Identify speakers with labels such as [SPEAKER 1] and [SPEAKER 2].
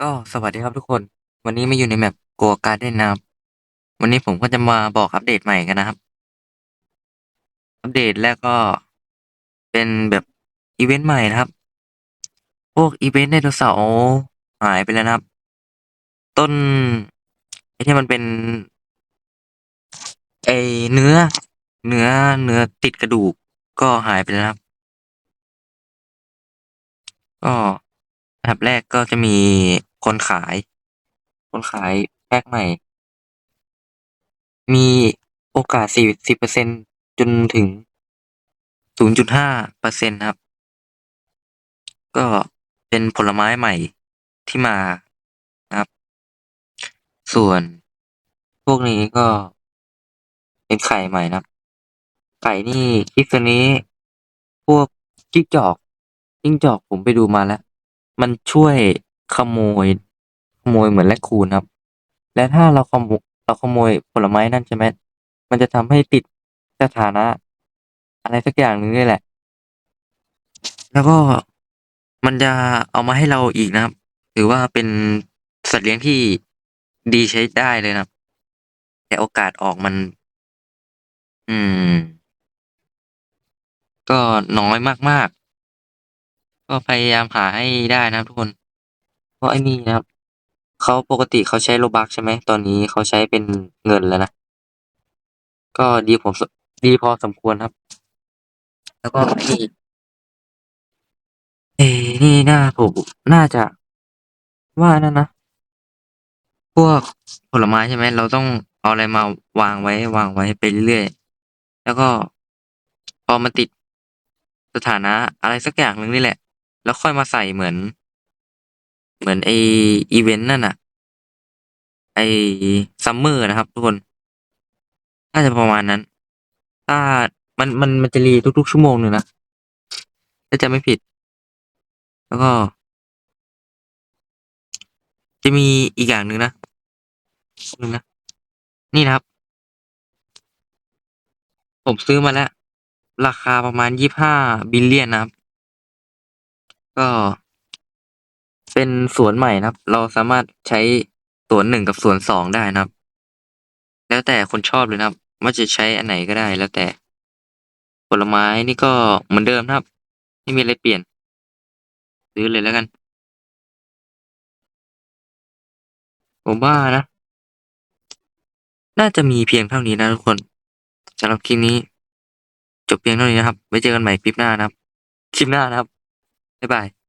[SPEAKER 1] ก็สวัสดีครับทุกคน วันนี้มาอยู่ในแมปโกการ์เด้นนะครับ วันนี้ผมก็จะมาบอกอัปเดตใหม่กันนะครับ อัปเดตแรกก็เป็นแบบอีเวนต์ใหม่นะครับ พวกอีเวนต์ไดโนเสาร์หายไปแล้วนะครับ ต้นไอ้ที่มันเป็นไอเนื้อ เนื้อเนื้อติดกระดูกก็หายไปแล้วนะครับ ก็อันดับแรกก็จะมี คนขาย คนขายแพ็คใหม่ มีโอกาสสี่สิบเปอร์เซ็นจนถึงศูนย์จุดห้าเปอร์เซ็นครับ ก็เป็นผลไม้ใหม่ที่มานะครับ ส่วนพวกนี้ก็เป็นไข่ใหม่นะครับ ไข่นี่คลิปตัวนี้ พวกจิ้งจอกจิ้งจอกผมไปดูมาแล้ว มันช่วย ขโมย ขโมยเหมือนแรคคูนครับ และถ้าเราขโมยเราขโมยผลไม้นั่นใช่ไหมมันจะทำให้ติดสถานะ อะไรสักอย่างหนึ่งนี่แหละ แล้วก็มันจะเอามาให้เราอีกนะครับ ถือว่าเป็นสัตว์เลี้ยงที่ดีใช้ได้เลยนะครับ แต่โอกาสออกมัน อืม ก็น้อยมากๆ ก็พยายามหาให้ได้นะครับทุกคน เพราะไอ้นี่นะครับเขาปกติเขาใช้โลบักใช่ไหมตอนนี้เขาใช้เป็นเงินแล้วนะ ก็ดีผมดีพอสมควรครับ แล้วก็นี่เอ้นี่น่าผมน่าจะว่านั่นนะ พวกผลไม้ใช่ไหม เราต้องเอาอะไรมาวางไว้ วางไว้ไปเรื่อยๆ แล้วก็พอมันติดสถานะอะไรสักอย่างหนึ่งนี่แหละ แล้วค่อยมาใส่เหมือน เหมือนไออีเวนต์นั่นน่ะไอซัมเมอร์นะครับ ทุกคน น่าจะประมาณนั้น ถ้ามันมันมันจะรีทุกๆชั่วโมงหนึ่งนะถ้าจะไม่ผิด แล้วก็ จะมีอีกอย่างหนึ่งนะนึงนะ นี่นะครับ ผมซื้อมาแล้ว ราคาประมาณยี่ห้าบิลเลียนนะครับ ก็ เป็นสวนใหม่นะครับ เราสามารถใช้สวนหนึ่งกับสวนสองได้นะครับ แล้วแต่คนชอบเลยนะครับว่าจะใช้อันไหนก็ได้แล้วแต่ ผลไม้นี่ก็เหมือนเดิมนะครับ ไม่มีอะไรเปลี่ยนซื้อเลยแล้วกัน ผมว่านะ น่าจะมีเพียงเท่านี้นะทุกคนสำหรับคลิปนี้ จบเพียงเท่านี้นะครับ ไว้เจอกันใหม่คลิปหน้านะครับ คลิปหน้านะครับ บ๊ายบาย